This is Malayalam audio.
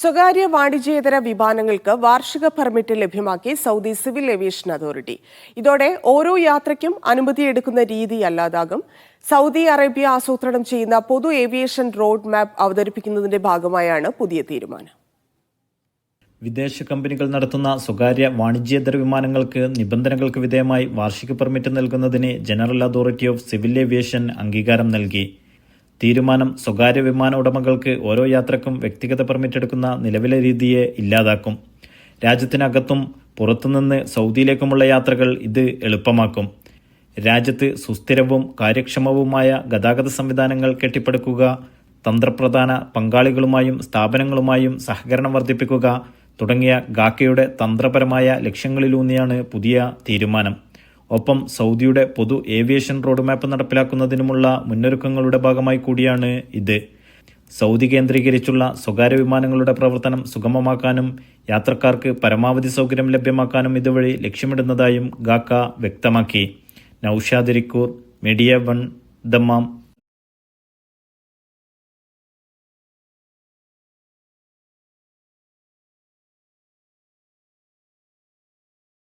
സ്വകാര്യ വാണിജ്യേതര വിമാനങ്ങൾക്ക് വാർഷിക പെർമിറ്റ് ലഭ്യമാക്കി സൗദി സിവിൽ ഏവിയേഷൻ അതോറിറ്റി. ഇതോടെ ഓരോ യാത്രയ്ക്കും അനുമതിയെടുക്കുന്ന രീതി അല്ലാതാകും. സൗദി അറേബ്യ ആസൂത്രണം ചെയ്യുന്ന പൊതു ഏവിയേഷൻ റോഡ് മാപ്പ് അവതരിപ്പിക്കുന്നതിന്റെ ഭാഗമായാണ് പുതിയ തീരുമാനം. വിദേശ കമ്പനികൾ നടത്തുന്ന സ്വകാര്യ വാണിജ്യേതര വിമാനങ്ങൾക്ക് നിബന്ധനകൾക്ക് വിധേയമായി വാർഷിക പെർമിറ്റ് നൽകുന്നതിന് general authority of civil aviation അംഗീകാരം നൽകി. തീരുമാനം സ്വകാര്യ വിമാന ഉടമകൾക്ക് ഓരോ യാത്രക്കും വ്യക്തിഗത പെർമിറ്റ് എടുക്കുന്ന നിലവിലെ രീതിയെ ഇല്ലാതാക്കും. രാജ്യത്തിനകത്തും പുറത്തുനിന്ന് സൗദിയിലേക്കുമുള്ള യാത്രകൾ ഇത് എളുപ്പമാക്കും. രാജ്യത്ത് സുസ്ഥിരവും കാര്യക്ഷമവുമായ ഗതാഗത സംവിധാനങ്ങൾ കെട്ടിപ്പടുക്കുക തന്ത്രപ്രധാന പങ്കാളികളുമായും സ്ഥാപനങ്ങളുമായും സഹകരണം വർദ്ധിപ്പിക്കുക തുടങ്ങിയ ഗാക്കയുടെ തന്ത്രപരമായ ലക്ഷ്യങ്ങളിലൂന്നിയാണ് പുതിയ തീരുമാനം. ഒപ്പം സൗദിയുടെ പൊതു ഏവിയേഷൻ റോഡ് മാപ്പ് നടപ്പിലാക്കുന്നതിനുമുള്ള മുന്നൊരുക്കങ്ങളുടെ ഭാഗമായി കൂടിയാണ് ഇത്. സൗദി കേന്ദ്രീകരിച്ചുള്ള സ്വകാര്യ വിമാനങ്ങളുടെ പ്രവർത്തനം സുഗമമാക്കാനും യാത്രക്കാർക്ക് പരമാവധി സൗകര്യം ലഭ്യമാക്കാനും ഇതുവഴി ലക്ഷ്യമിടുന്നതായും ഗാക്ക വ്യക്തമാക്കി. Naushad Irikkur media one Dammam.